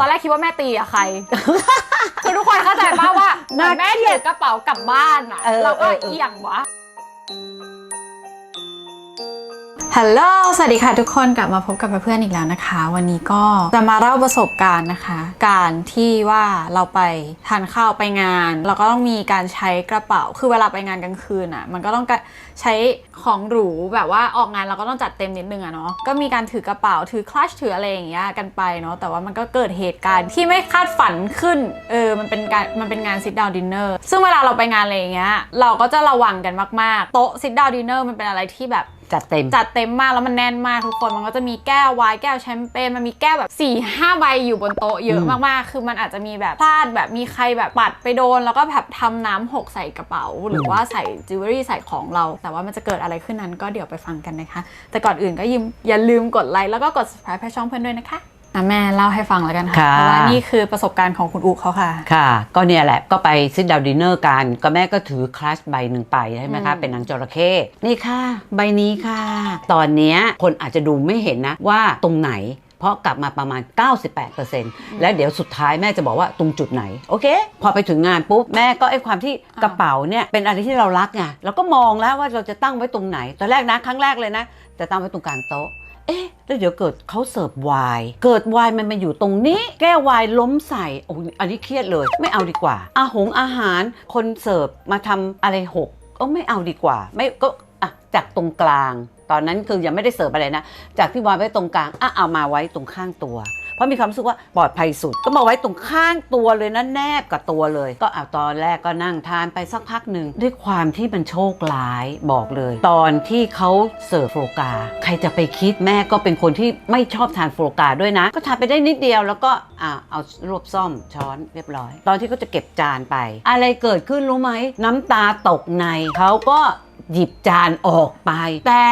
ตอนแรกคิดว่าแม่ตีอะใคร คือทุกคนเข้าใจป่าว่าเหมือนแม่ถือกระเป๋ากลับบ้านอะเออเราก็เออเออ เอียงวะ ฮัลโหล สวัสดีค่ะทุกคนกลับมาพบกับเพื่อนๆอีกแล้วนะคะ วันนี้ก็จะมาเล่าประสบการณ์นะคะ การที่ว่าเราไปทานข้าวไปงาน เราก็ต้องมีการใช้กระเป๋า คือเวลาไปงานกลางคืนอะ มันก็ต้องใช้ของหรูแบบว่าออกงานเราก็ต้องจัดเต็มนิดนึงอะเนาะ ก็มีการถือกระเป๋าถือคลัชถืออะไรอย่างเงี้ยกันไปเนาะ แต่ว่ามันก็เกิดเหตุการณ์ที่ไม่คาดฝันขึ้น เออ มันเป็นการมันเป็นงาน sit down dinner ซึ่งเวลาเราไปงานอะไรอย่างเงี้ย เราก็จะระวังกันมากๆ โต๊ะ sit down dinner มันเป็นอะไรที่แบบ จัดเต็มจัดเต็มมากแล้วมันแน่นมากทุกคนมันก็จะมีแก้วไวน์แก้วแชมเปญมันมีแก้วแบบ4ี่ห้าใบอยู่บนโต๊ะเยอะอืมมากๆ คือมันอาจจะมีแบบพลาดแบบมีใครแบบปัดไปโดน แล้วก็แบบทำน้ำหกใส่กระเป๋า หรือว่าใส่จิวเวลรี่ใส่ของเรา แต่ว่ามันจะเกิดอะไรขึ้นนั้นก็เดี๋ยวไปฟังกันนะคะ แต่ก่อนอื่นก็ยิมอย่าลืมกดไลค์แล้วก็กด subscribe ให้ช่องเพื่อนด้วยนะคะ อะแม่เล่าให้ฟังแล้วกันค่ะ ค่ะ เพราะว่านี่คือประสบการณ์ของคุณอุเขาค่ะ ค่ะ ก็เนี่ยแหละก็ไปซิดดาวดินเนอร์กัน ก็แม่ก็ถือคลัชใบหนึ่งไปใช่ไหมคะ อืม เป็นหนังจระเข้นี่ค่ะ ใบนี้ค่ะ ตอนเนี้ยคนอาจจะดูไม่เห็นนะว่าตรงไหน เพราะกลับมาประมาณ 98%แล้วเดี๋ยวสุดท้ายแม่จะบอกว่าตรงจุดไหน โอเค พอไปถึงงานปุ๊บ แม่ก็ไอ้ความที่กระเป๋าเนี่ย เป็นอะไรที่เรารักไงเราก็มองแล้วว่าเราจะตั้งไว้ตรงไหน ตอนแรกนะ ครั้งแรกเลยนะ จะตั้งไว้ตรงกลางโต๊ะ เอ๊ะแล้วเดี๋ยวเกิดเขาเสิร์ฟไวน์เกิดไวน์มันมาอยู่ตรงนี้ แก้วไวน์ล้มใส่โอ้ยอันนี้เครียดเลย ไม่เอาดีกว่า อาหงอาหารคนเสิร์ฟมาทำอะไรหกก็ไม่เอาดีกว่า ไม่ก็อะจากตรงกลาง ตอนนั้นคือยังไม่ได้เสิร์ฟอะไรนะ จากที่วางไว้ตรงกลางอะเอามาไว้ตรงข้างตัว เพราะมีความรู้สึกว่าปลอดภัยสุด ก็มาไว้ตรงข้างตัวเลยนะแนบกับตัวเลย ก็เอาตอนแรกก็นั่งทานไปสักพักหนึ่งด้วยความที่มันโชคร้ายบอกเลย ตอนที่เขาเสิร์ฟโฟกา ใครจะไปคิดแม่ก็เป็นคนที่ไม่ชอบทานโฟกาด้วยนะ ก็ทานไปได้นิดเดียวแล้วก็อ่าเอารวบซ่อมช้อนเรียบร้อย ตอนที่เขาจะเก็บจานไป อะไรเกิดขึ้นรู้ไหมน้ำตาตกในเขาก็หยิบจานออกไป แต่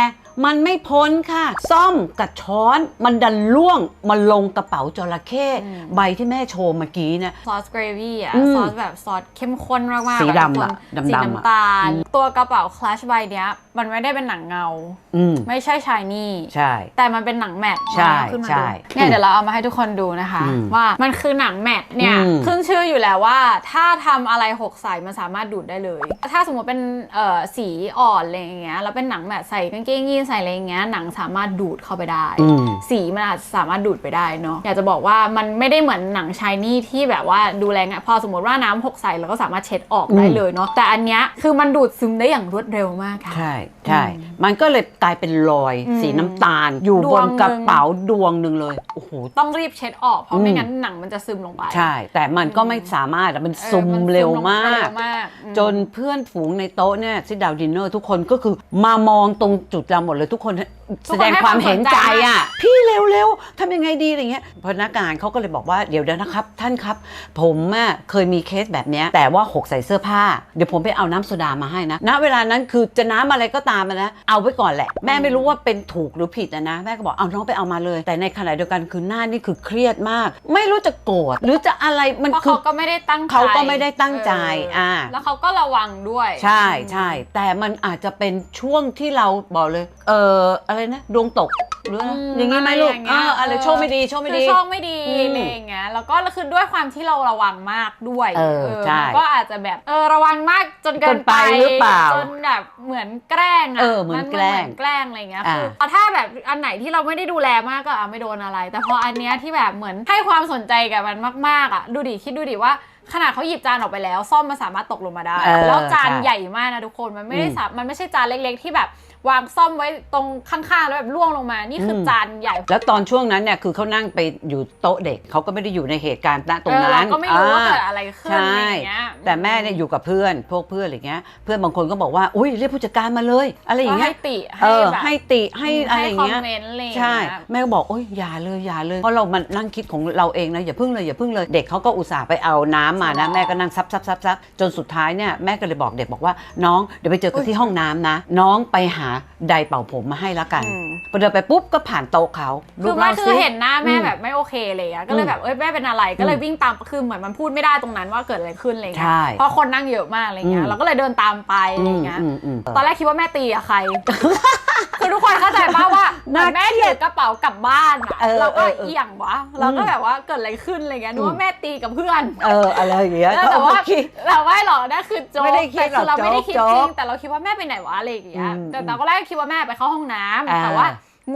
มันไม่พ้นค่ะ ซ่อมกับช้อนมันดันล่วงมาลงกระเป๋าจระเข้อืมใบที่แม่โชว์เมื่อกี้เนี่ยซอสเกรวี่อะ อืมซอสแบบซอสเข้มข้นมากๆสีทุกดำคนอะดำๆสีอะ น้ำตาล ตัวกระเป๋าคลาชใบเนี้ย มันไม่ได้เป็นหนังเงา อืมไม่ใช่ชายนี่ ใช่ แต่มันเป็นหนังแมทใช่เอาขึ้นมาใช่ดูเนี่ยเดี๋ยวเราเอามาให้ทุกคนดูนะคะ อืมว่ามันคือหนังแมทเนี่ยอืมขึ้นชื่ออยู่แล้วว่า ถ้าทำอะไรหกใส่มันสามารถดูดได้เลย ถ้าสมมติเป็นเอ่อสีอ่อนอะไรอย่างเงี้ยแล้วเป็นหนังแมทใส่กางเกงยีนใส่อะไรอย่างเงี้ยหนังสามารถดูดเข้าไปได้ อืม สีมันอาจจะสามารถดูดไปได้เนาะอยากจะบอกว่ามันไม่ได้เหมือนหนังชายนี่ที่แบบว่าดูแลง่ายพอสมมติว่าน้ำหกใส่เราก็สามารถเช็ดออกได้อืมเลยเนาะแต่อันเนี้ยคือมันดูดซึมได้อย่างรวดเร็วมากค่ะ ใช่ใช่อืมมันก็เลยกลายเป็นรอยอืมสีน้ำตาล อยู่ดบวงนหนึ่ง กระเป๋าดวงหนึ่งเลยโอ้โห ต้องรีบเช็ดออกเพราะอืมไม่งั้นหนังมันจะซึมลงไปใช่ แต่มันก็ไม่สามารถอะมันเออซุ่มนเร็วลงมาก เร็วมากอืม จนเพื่อนฝูงในโต๊ะเนี่ยซิดาวดินเนอร์ทุกคนก็คือมามองตรงจุดเราหมดเลยทุกคนทุแสกคนดงให้ความเห็นใจความสนใจอะ พี่เร็วๆทำยังไงดีอะไรเงี้ยพนักงานเขาก็เลยบอกว่าเดี๋ยวเดี๋ยวนะครับ ท่านครับ ผมอะเคยมีเคสแบบเนี้ยแต่ว่าหกใส่เสื้อผ้า เดี๋ยวผมไปเอาน้ำโซดามาให้นะณเวลานั้นคือจะน้ำอะไรก็ตามอะนะเอาไว้ก่อนแหละ แม่ไม่รู้ว่าเป็นถูกหรือผิดนะนะ แม่ก็บอกเอาน้องไปเอามาเลย แต่ในขณะเดียวกันคือหน้านี่คือเครียดมาก ไม่รู้จะโกรธหรือจะอะไรมันเพราะคือเขาก็ไม่ได้ตั้งใจเขาก็ไม่ได้ตั้งใจเอ่าแล้วเขาก็ระวังด้วย ใช่ใช่แต่มันอาจจะเป็นช่วงที่เราบอกเลยเอออะไรนะดวงตกหรืออะไรมอย่างงี้ไหมลูกอะรเออย่างอเงี้ยอะไรเออโชคไม่ดีโชคไม่คืดีอโชคไม่ดีอืมอะไรอย่างเงี้ยแล้วก็คือด้วยความที่เราระวังมากด้วยเออใช่มันก็อาจจะแบบเออระวังมากจนเกินไปเกินไปหรือเปล่าจนแบบเหมือนแกล้งอะเออเหมือนแกล้งเหมือนแกล้งอะไรเงี้ยอ่าคือถ้าแบบอันไหนที่เราไม่ได้ดูแลมากก็อะไม่โดนอะไร แต่พออันเนี้ยที่แบบเหมือนให้ความสนใจกับมันมากๆอะดูดิคิดดูดิว่าขนาดเขาหยิบจานออกไปแล้ว ซ่อมมันสามารถตกลงมาได้ เออแล้วจานใช่ ใหญ่มากนะทุกคนมันไม่ได้อืมสามันไม่ใช่จานเล็ก ๆ ที่แบบ วางซ่อมไว้ตรงข้างๆ แล้วแบบล่วงลงมา นี่คืออมจานใหญ่ แล้วตอนช่วงนั้นเนี่ยคือเขานั่งไปอยู่โต๊ะเด็กเขาก็ไม่ได้อยู่ในเหตุการณ์ณตรงเออนั้เรานก็ไม่รู้ว่าอ่เกิดอะไรขึ้นใช่อะไรอย่างเงี้ยแต่แม่เนี่ยอยู่กับเพื่อนพวกเพื่อนอะไรเงี้ย เพื่อนบางคนก็บอกว่าอุ้ยเรียกผู้จัดการมาเลย อะไรอย่างเงี้ก็ยให้ติเอให้อแบบให้ติให้อะไรอย่างเงี้ยให้คอมเมนต์อะไรอย่างใช่เงี้ยแม่ก็บอกโอ้ยอย่าเลยอย่าเลยเพราะเรามันนั่งคิดของเราเองนะอย่าพึ่งเลยอย่าพึ่งเลยเด็กเขาก็อุตส่าห์ไปเอาน้ำมานะใช่แม่ก็นั่งซับซับซับซับจนสุดท้ายเนี่ยแม่ก็เลยบอกเด็กบอกว่าน้องเดี๋ยวไปเจอกันที่ห้องน้ำนะ น้องไปหาไดร์เป่าผมมาให้ละกันอืม พอเดินไปปุ๊บก็ผ่านโต๊ะเขาคือลูไม่กล่าคือสิเห็นหน้าแม่อืมแบบไม่โอเคเลยอะก็เลยอืมแบบเอ้ยแม่เป็นอะไรก็เลยอืมวิ่งตามคือเหมือนมันพูดไม่ได้ตรงนั้นว่าเกิดอะไรขึ้นอะไรเงี้ใช่ยเพราะคนนั่งเยอะมากอะไรเงี้อืยม เราก็เลยเดินตามไปอะไรเงี้ยอืมอืมอืม ตอนแรกคิดว่าแม่ตีอะใคร คือทุกคนเข้าใจป่าว่าเหมือนแม่น่าเครีถืยดอกระเป๋ากลับบ้านอะเออเราก็เออเออเอียงวะเราก็แบบว่าเกิดอะไรขึ้นอะไรเงี้ยนึกว่าแม่ตีกับเพื่อน เอออะไรอย่างเงี้ยแล้วแต่ว่า ก็คิด เราไม่หรอกนั่นคือโจ๊กไม่ได้คิดหรอกแต่คือเราไม่ได้คิดโจ๊กจริงแต่เราคิดว่าแม่ไปไหนวะอะไรอย่างเงี้ยอืมแต่ตอนแรกคิดว่าแม่ไปเข้าห้องน้ำอ่าแต่ว่า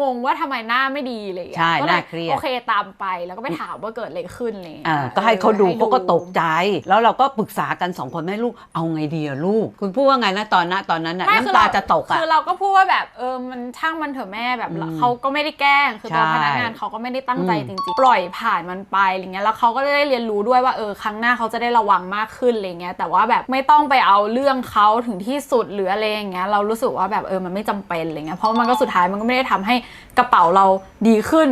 งงว่าทำไมหน้าไม่ดีอะไรอย่างเงี้ยใช่ก็ลน่าเครียดโอเคตามไปแล้วก็ไปถามว่าเกิดอะไรขึ้นอะไรอย่างเลยอ่าก็ให้เขาดูเขาก็ตกใจ แล้วเราก็ปรึกษากันสองคนแม่ลูกเอาไงดีอะลูก คุณพูดว่าไงนะตอนนั้นตอนนั้นน่ะไม่คือน้ำตาเรจะตกอะคือเราก็พูดว่าแบบเออมันช่างมันเถอะแม่แบบอืมเขาก็ไม่ได้แกล้งคือตัวใช่พนักงานเขาก็ไม่ได้ตั้งใจอืมจริงๆ ปล่อยผ่านมันไปอะไรเงี้ยแล้วเขาก็ได้เรียนรู้ด้วยว่าเออครั้งหน้าเขาจะได้ระวังมากขึ้นอะไรเงี้ยแต่ว่าแบบไม่ต้องไปเอาเรื่องเขาถึงที่สุดหรืออะไรอย่างเงี้ยเรารู้สึกว่าแบบเออมันไม่จำเป็นอะไรเงี้ยเพราะมันก็สุดท้ายมันก็ไม่ได้ทำให้กระเป๋าเราดีขึ้น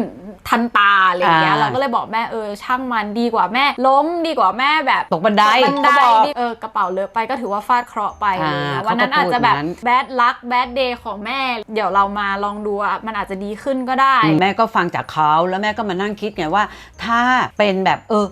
ทันตาอะไรเงี้ยอ่า เราก็เลยบอกแม่เออช่างมันดีกว่าแม่ ล้มดีกว่าแม่แบบ ตกบันไดบันไดเขาบอกดิเออกระเป๋าเลอะไปก็ถือว่าฟาดเคราะห์ไปอ่าอะไรเงี้ยเขาก็วันนั้นอาจจะแบบพูดนั้น แบดลักแบดเดย์ของแม่ เดี๋ยวเรามาลองดูอะมันอาจจะดีขึ้นก็ได้ แม่ก็ฟังจากเขาแล้วแม่ก็มานั่งคิดไงว่า ถ้าเป็นแบบเออ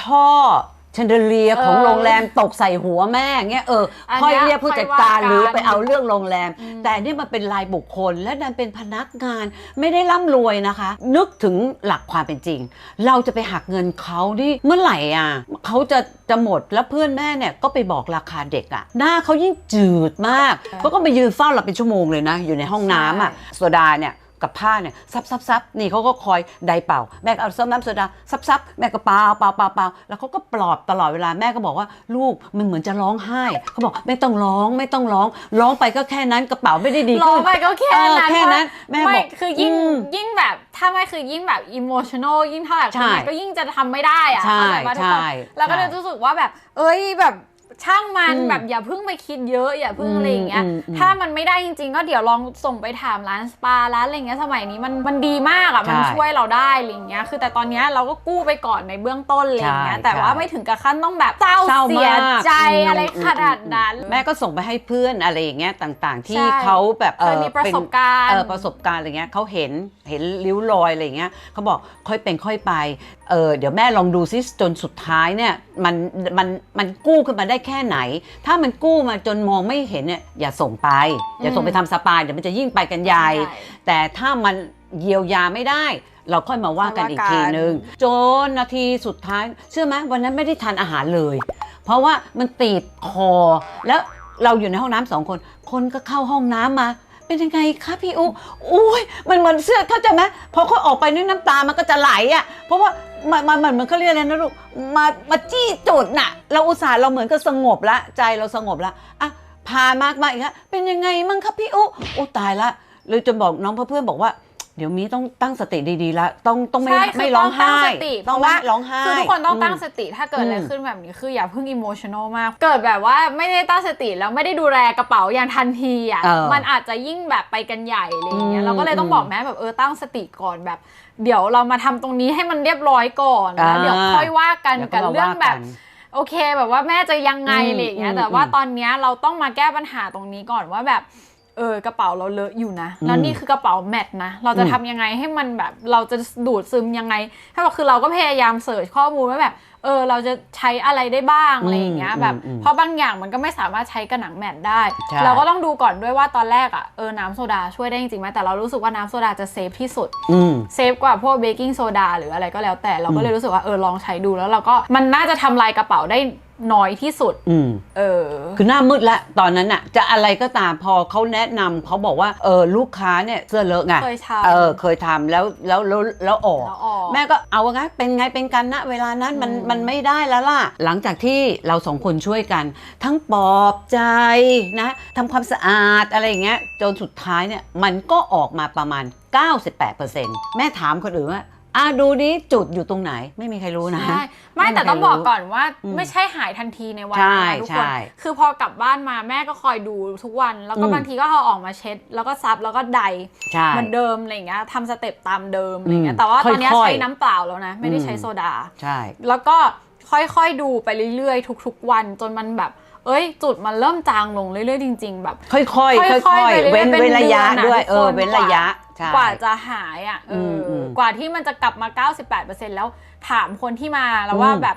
ช่อเชนเดเลียของเออโรงแรมตกใส่หัวแม่เงี้ยเอออันค่อยเนี้ยเรียกผู้จัดการค่อยว่ากันหรือไปเอาเรื่องโรงแรมอืมแต่นี่มันเป็นรายบุคคลและดันเป็นพนักงานไม่ได้ร่ำรวยนะคะ นึกถึงหลักความเป็นจริง เราจะไปหักเงินเขาดิเมื่อไหร่อะเขาจะจะหมดแล้วเพื่อนแม่เนี่ยก็ไปบอกราคาเด็กอะ หน้าเขายิ่งจืดมากเขาก็ไปยืนเฝ้าเราเป็นชั่วโมงเลยนะ อยู่ในห้องน้ำอะโซดาเนี่ย กับผ้าเนี่ยซับซับซับนี่เขาก็คอยไดเป่า แม่ก็เอาซ้ำน้ำโซดาซับซับแม่ก็เป่าเป่าเป่าเป่าแล้วเขาก็ปลอบตลอดเวลาแม่ก็บอกว่าลูกมันเหมือนจะร้องไห้เขาบอกไม่ต้องร้องไม่ต้องร้อง ร้องไปก็แค่นั้นกระเป๋าไม่ได้ดีรอขึ้นไปก็แค่เออนั้นแค่นั้นแม่ไม่บอกคือยิ่งอืมยิ่งแบบถ้าไม่คือยิ่งแบบอิโมชันอลยิ่งเท่าไหร่ใช่มันก็ยิ่งจะทำไม่ได้อะใช่เข้าใจปะทุกคนใช่แล้วก็เลยใช่รู้สึกว่าแบบ เอ้ยแบบ ช่างมันอืมแบบอย่าเพิ่งไปคิดเยอะอย่าเพิ่งอืมอะไรอย่างเงี้ยอืมอืมถ้ามันไม่ได้จริง ๆ ก็เดี๋ยวลองส่งไปถามร้านสปาร้านอะไรเงี้ยสมัยนี้มันมันดีมากอะมันใช่ช่วยเราได้อะไรอย่างเงี้ยคือแต่ตอนเนี้ยเราก็กู้ไปก่อนในเบื้องต้นอะไรอย่างเงี้ยใช่แต่ว่าใช่ไม่ถึงกับขั้นต้องแบบเศร้าเศร้าเสียมากใจอืม อะไรขนาดนั้น แม่ก็ส่งไปให้เพื่อนอะไรอย่างเงี้ยต่างๆ ที่ใช่ เขาแบบเคยมีประสบการณ์ เออประสบการณ์อะไรเงี้ยเขาเห็นเห็นริ้วรอยอะไรเงี้ยเขาบอกค่อยเป็นค่อยไปเออเดี๋ยวแม่ลองดูซิจนสุดท้ายเนี่ยมันมันมันกู้ขึ้นมาได้แค่ไหน ถ้ามันกู้มาจนมองไม่เเห็นเนี่ยอย่าส่งไป อย่าส่งไปทำสปาเดี๋ยวมันจะยิ่งไปกันใหญ่ใช่แต่ถ้ามันเยียวยาไม่ได้ เราค่อยมาว่ากันอีกทีนึงจนนาทีสุดท้าย เชื่อไหมวันนั้นไม่ได้ทานอาหารเลย เพราะว่ามันตีบคอ แล้วเราอยู่ในห้องน้ำสองคน คนก็เข้าห้องน้ำมาเป็นยังไงคะพี่อุ๊อุ้ยมันเหมือนเสื้อเข้าใจไหมพอเขาออกไปนึกน้ำตามันก็จะไหลอะ เพราะว่า มันมันมันเหมือนเขาเรียกอะไรนะลูกมามาจี้จุดน่ะ เราอุตส่าห์เราเหมือนก็สงบละ ใจเราสงบละอะพามากมาอีกฮะเป็นยังไงมั่งครับพี่อุโอ้ตายละเลยจนบอกน้องเพื่อนๆบอกว่า เดี๋ยวมีต้องตั้งสติดีๆละต้องต้องไม่ใช่คือไม่ร้องไห้ต้ตั้สติต้องเพราะว่าไม่ร้องไห้ คือทุกคนต้องตั้งมสติถ้าเกิดอะไรอืม ขึ้นแบบนี้คืออย่าเพิ่งอิโมชันอลมาก เกิดแบบว่าไม่ได้ตั้งสติแล้วไม่ได้ดูแลกระเป๋าอย่างทันทีอะเออมันอาจจะยิ่งแบบไปกันใหญ่อะไรอย่างเงี้อืยมเราก็เลยต้องบอกแม่แบบเออตั้งสติก่อนแบบ เดี๋ยวเรามาทำตรงนี้ให้มันเรียบร้อยก่อนแล้วอ่าเดี๋ยวค่อยว่ากันแล้วกับมาเรื่องว่าแบบกันโอเคแบบว่าแม่จะยังไงอืมอะไรอย่างเงี้ยอืมแต่ว่าอืมตอนเนี้ยเราต้องมาแก้ปัญหาตรงนี้ก่อนว่าแบบ เออกระเป๋าเราเลอะอยู่นะ แล้วอืมนี่คือกระเป๋าแมทนะ เราจะอืมทำยังไงให้มันแบบเราจะดูดซึมยังไงถ้าบอกคือเราก็พยายามเสิร์ชข้อมูลว่าแบบเออเราจะใช้อะไรได้บ้างอะไรอย่างเงี้ยอืมแบบอืมเพราะบางอย่างมันก็ไม่สามารถใช้กับหนังแมทได้ใช่เราก็ต้องดูก่อนด้วยว่าตอนแรกอะเออน้ำโซดาช่วยได้จริงๆไหมแต่เรารู้สึกว่าน้ำโซดาจะเซฟที่สุดอืมเซฟกว่าพวกเบกกิ้งโซดาหรืออะไรก็แล้วแต่เราก็เลยรู้สึกว่าเออลองใช้ดูแล้วเราก็มันน่าจะทำลายกระเป๋าได้ น้อยที่สุด อืม เออ คือหน้ามืดละตอนนั้นน่ะจะอะไรก็ตามพอเขาแนะนำเขาบอกว่าเออลูกค้าเนี่ยเสื้อเลอะไงเคยทำเออเคยทำแล้วแล้วแล้วแล้วออก แล้วออกแม่ก็เอาไงเป็นไงเป็นกันนะเวลานั้นมันอืม มันไม่ได้แล้วล่ะ หลังจากที่เราสองคนช่วยกัน ทั้งปลอบใจนะทำความสะอาดอะไรอย่างเงี้ยจนสุดท้ายเนี่ยมันก็ออกมาประมาณ 98%แม่ถามคนอื่นว่า อะดูนี้จุดอยู่ตรงไหนไม่มีใครรู้นะ ใช่ไม่ไม่มีแต่ต้องใครรู้บอกก่อนว่าอืมไม่ใช่หายทันทีในวันใช่นั้นนะทุกคน ใช่คือพอกลับบ้านมาแม่ก็คอยดูทุกวัน แล้วก็อืม บางทีก็เอาออกมาเช็ด แล้วก็ซับแล้วก็ไดใช่ เหมือนเดิมอะไรอย่างเงี้ยทำสเต็ปตามเดิมอะไรอย่างเงี้อืยมแต่ว่าตอนเนี้ยค่อยๆใช้น้ำเปล่าแล้วนะ ไม่ได้อืมใช้โซดา ใช่ แล้วก็ค่อยๆดูไปเรื่อยๆ ทุกๆวันจนมันแบบ เอ้ย จุดมันเริ่มจางลงเรื่อยๆจริง ๆ แบบ ค่อยๆ ค่อยค่อยๆๆไปเรื่อยๆเว้นเป็นเว้นระยะเดือนน่ะด้วยทุกคนเออ เว้นระยะ ใช่ กว่าจะหายอะเอออมอืมกว่าที่มันจะกลับมา 98%แล้วถามคนที่มาแล้วว่าอืมแบบ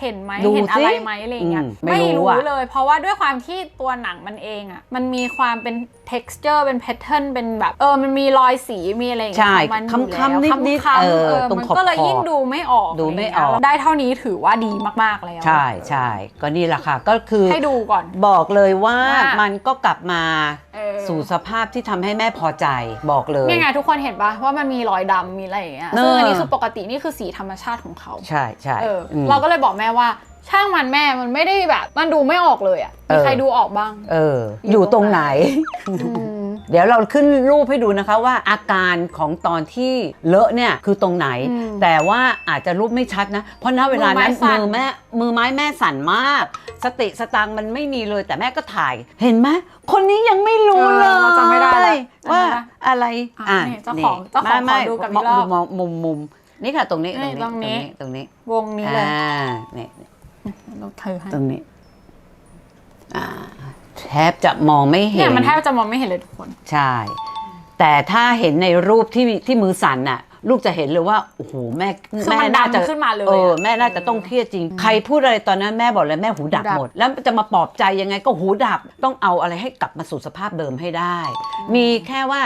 เห็นไหมดูเห็นอะไรสิไหมอะไรอย่างเงี้ยอืมไม่รู้รู้อะ เลย เพราะว่าด้วยความที่ตัวหนังมันเองอะมันมีความเป็น texture เป็น pattern เป็นแบบเออมันมีรอยสีมีอะไรอย่างเงี้ยใช่ของมันอยู่แล้วค้ำๆนิดๆค้ำๆเออเออตรงมันขอบก็เลยๆยิ่งดูไม่ออกดูไม่ออกะรย่างเงี้ยได้เท่านี้ถือว่าดีมากๆแล้วใช่ใช่ก็นี่แหละค่ะก็คือให้ดูก่อน บอกเลยว่าว่ามันก็กลับมา เออ สู่สภาพที่ทำให้แม่พอใจบอกเลย นี่ไงทุกคนเห็นปะว่ามันมีรอยดำมีอะไรอย่างเงี้ยเออซึ่งอันนี้คือปกตินี่คือสีธรรมชาติของเขาใช่ใช่เอออม เราก็เลยบอกแม่ว่า ช่างมันแม่มันไม่ได้แบบ มันดูไม่ออกเลยอะเอมีอใครดูออกบ้าง เออออยู่ยู่ตตรรงงไหไหนน เดี๋ยวเราขึ้นรูปให้ดูนะคะว่าอาการของตอนที่เลอะเนี่ยคือตรงไหน อืมแต่ว่าอาจจะรูปไม่ชัดนะ เพราะณเวลานั้นมือไม้สั่น มือแม่มือไม้แม่สั่นมาก สติสตังค์มันไม่มีเลยแต่แม่ก็ถ่าย เห็นไหมคนนี้ยังไม่รู้เลยเราจำไม่ได้ละว่าจำไม่ได้อะไรอะนี่เจ้าของเจ้าของไม่ขอดูกับไม่อีกรอบมองมุมมุมนี่ค่ะตรงนี้นี่ตรงนี้ ตรงนี้ตรงนี้วงนี้เลยอ่านี่ เราเธอให้ ตรงนี้ อ่า แทบจะมองไม่เห็เนี่ยนมันแทบจะมองไม่เห็นเลยทุกคน ใช่ แต่ถ้าเห็นในรูปที่ที่มือสั่นน่ะ ลูกจะเห็นเลยว่าโอ้โหแม่คือแม่มันน่าจะดำขึ้นมาเลยเอออะแม่น่าจะต้องเครียดจริง ใครพูดอะไรตอนนั้นแม่บอกเลยแม่หูดับหูดับ หมด แล้วจะมาปลอบใจยังไงก็หูดับต้องเอาอะไรให้กลับมาสู่สภาพเดิมให้ได้ มีแค่ว่า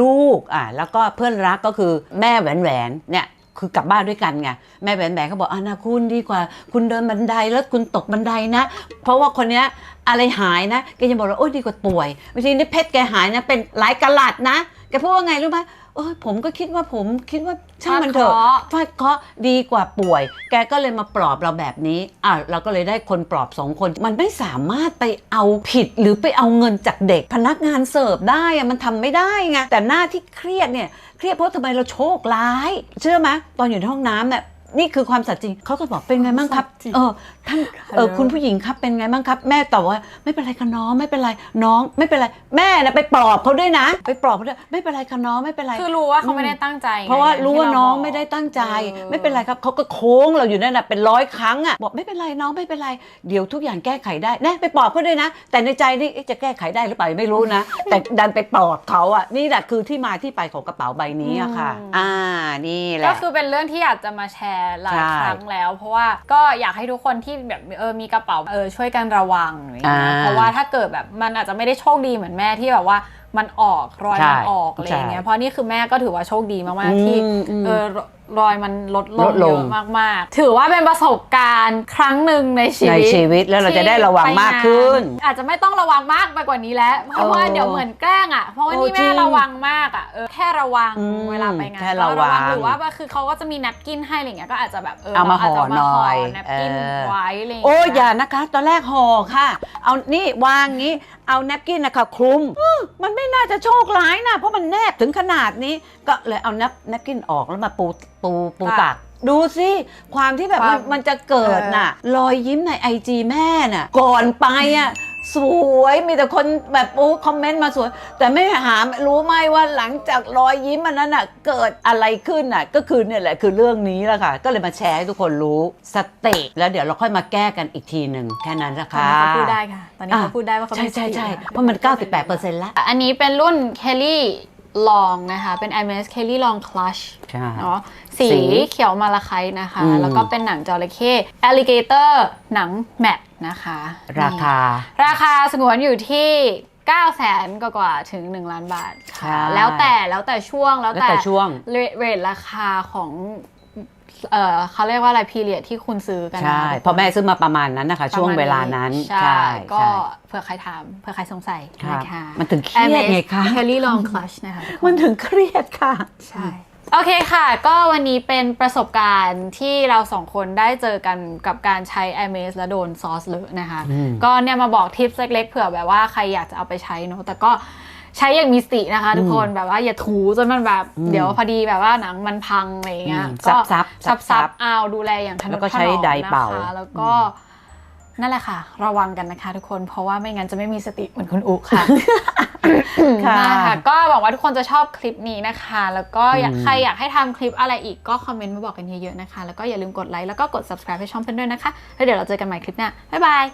ลูกอะแล้วก็เพื่อนรักก็คือแม่แหวนแหวนๆเนี่ย คือกลับบ้านด้วยกันไงแม่แหวนแหวนเขาบอกอ่านะคุณดีกว่า คุณเดินบันไดแล้วคุณตกบันไดนะ เพราะว่าคนเนี้ยอะไรหายนะแกยังบอกว่าโอ้ยดีกว่าป่วยบางทีนี่เพชรแกหายนะเป็นหลายกะลัดนะ แกพูดว่าไงรู้ไหมเออผมก็คิดว่าผมคิดว่าช่างมันเถอะฟาดเคราะห์ดีกว่าป่วย แกก็เลยมาปลอบเราแบบนี้อะเราก็เลยได้คนปลอบสองคน มันไม่สามารถไปเอาผิดหรือไปเอาเงินจากเด็ก พนักงานเสิร์ฟได้อะมันทำไม่ได้ไงแต่หน้าที่เครียดเนี่ยเครียดเพราะทำไมเราโชคร้าย เชื่อไหมตอนอยู่ในห้องน้ำเนี่ย นี่คือความสัตย์จริงเขาก็บอกเป็นไงบ้างครับความสัตย์จริงเออท่านเออ Hello คุณผู้หญิงครับเป็นไงบ้างครับ แม่ตอบว่าไม่เป็นไรค่ะน้องไม่เป็นไรน้องไม่เป็นไรแม่นะไปปลอบเขาด้วยนะ ไปปลอบเขาด้วยไม่เป็นไรค่ะน้องไม่เป็นไรคือรู้ว่าเขาไม่ได้ตั้งใจไงเพราะว่ารู้ว่าอย่น้องที่เไม่ได้ตั้งใจเออไม่เป็นไรครับเขาก็โค้งเราอยู่นั่นน่ะเป็นร้อยครั้งอะบอกไม่เป็นไรน้องไม่เป็นไรเดี๋ยวทุกอย่างแก้ไขได้แน่ไปปลอบเขาด้วยนะ แต่ในใจนี่เอ๊ะจะแก้ไขได้หรือเปล่าไม่รู้นะ แต่ดันไปปลอบเขาอะนี่แหละคือที่มาที่ไปของกระเป๋าใบนี้อะค่ะ อ่านี่แหละก็คือเป็นเรื่องที่อยากจะมาแชร์หลายใช่ครั้งแล้ว เพราะว่าก็อยากให้ทุกคนที่แบบเออมีกระเป๋าเออช่วยกันระวังอย่างเงี้ยอ่าเพราะว่าถ้าเกิดแบบมันอาจจะไม่ได้โชคดีเหมือนแม่ที่แบบว่ามันออกรอยใช่มันออกอะไรอย่างเงี้ยใช่เพราะนี่คือแม่ก็ถือว่าโชคดีมากๆที่อืมอืมเออ รอยมันลดลลงดลเยงอะมากๆ ถือว่าเป็นประสบการณ์ครั้งหนึ่งในชีในวิตชีวิตแล้วเราจะได้ระวังมากขึ้น อาจจะไม่ต้องระวังมากไปกว่านี้แล้ว เพราะว่าเออเดี๋ยวเหมือนแกล้งอะ เพราะว่าโอ้นี่จริแม่งระวังมากอะเออแค่ระวังอืมเวลาไปงานแค่ก็ระวังหรือว่าคือเขาก็จะมีแนปกินให้อะไรเงี้ยก็อาจจะแบบเออเอามารจจะห่อหน่อยแนปกินเออไว้อะไรเงี้ย โอ้ยอย่านะคะ ตอนแรกห่อค่ะ เอานี่วางงี้ เอาแนปกินนะคะคลุมอื้อมันไม่น่าจะโชคร้ายนะ เพราะมันแนบถึงขนาดนี้ ก็เลยเอาแนปแนปกินออกแล้วมาปูปูปูตักดูสิ ความที่แบบมันมันจะเกิดน่ะ รอยยิ้มในไอจีแม่น่ะ ก่อนไปอะ สวยมีแต่คนแบบโอ้คอมเมนต์มาสวย แต่ไม่หารู้ไหมว่าหลังจากรอยยิ้มอันนั้นน่ะเกิดอะไรขึ้นน่ะก็คือเนี่ยแหละคือเรื่องนี้แหละค่ะ ก็เลยมาแชร์ให้ทุกคนรู้สติแล้วเดี๋ยวเราค่อยมาแก้กันอีกทีหนึ่งแค่นั้นนะตอนคะนี้เขาพูดได้ค่ะ ตอนนี้เขาอะพูดได้ว่าเขาใช่มีใช่ใช่สติเพราะมัน 98%แล้ว อันนี้เป็นรุ่น Kelly Long นะคะ เป็น IMS Kelly Long Clutch ใช่ เนาะสีสีเขียวมาลาไคต์นะคะ อืม แล้วก็เป็นหนังจระเข้ alligator หนังแมทนะคะราคา นี่ราคาสงวนอยู่ที่ 9 0 0แสนกว่าๆถึง 1 ล้านบาทใช่ค่ะแล้วแต่แล้วแต่ช่วงแล้วแล้วแต่แต่ช่วง เรเรทราคาของ เออเขาเรียกว่าอะไรพีเรียดที่คุณซื้อกันนะใช่เพราะแม่ซื้อมาประมาณนั้นนะคะ ช่วงเวลานั้นใช่ใช่ก็ใช่เผื่อใครถามเผื่อใครสงสัยครับนะคะมันถึงเครียดไงคะเ Kelly Long Clutch นะคะทุกคมันถึงเครียดค่ะ ใช่โอเคค่ะ ก็วันนี้เป็นประสบการณ์ที่เราสองคนได้เจอกันกับการใช้ a m a z และโดนซอสเลอะนะคะอืมก็เนี่ยมาบอกทิปเล็กๆเผื่อแบบว่าใครอยากจะเอาไปใช้เนอะแต่ก็ ใช้อย่างมีสตินะคะ ทุกคนแบบว่าอย่าถูจนมันแบบอืมเดี๋ยวพอดีแบบว่าหนังมันพังอะไรอย่างเงี้ยอืมก็ซับๆซับซัซับบๆเอาดูแลอย่างทนุแล้วก็ถใช้นอมไดร์เป่านะคะแล้วก็นั่นแหละค่ะ ระวังกันนะคะ ทุกคนเพราะว่าไม่งั้นจะไม่มีสติเหมือนคุณอุค่ะค่ะได้ค่ะก็หวังว่าทุกคนจะชอบคลิปนี้นะคะ แล้วก็อยากอืมใครอยากให้ทำคลิปอะไรอีกก็คอมเมนต์มาบอกกันเยอะๆนะคะ แล้วก็อย่าลืมกดไลค์แล้วก็กด subscribe ให้ช่องเพื่อนด้วยนะคะ แล้วเดี๋ยวเราเจอกันใหม่คลิปหน้าบ๊ายบาย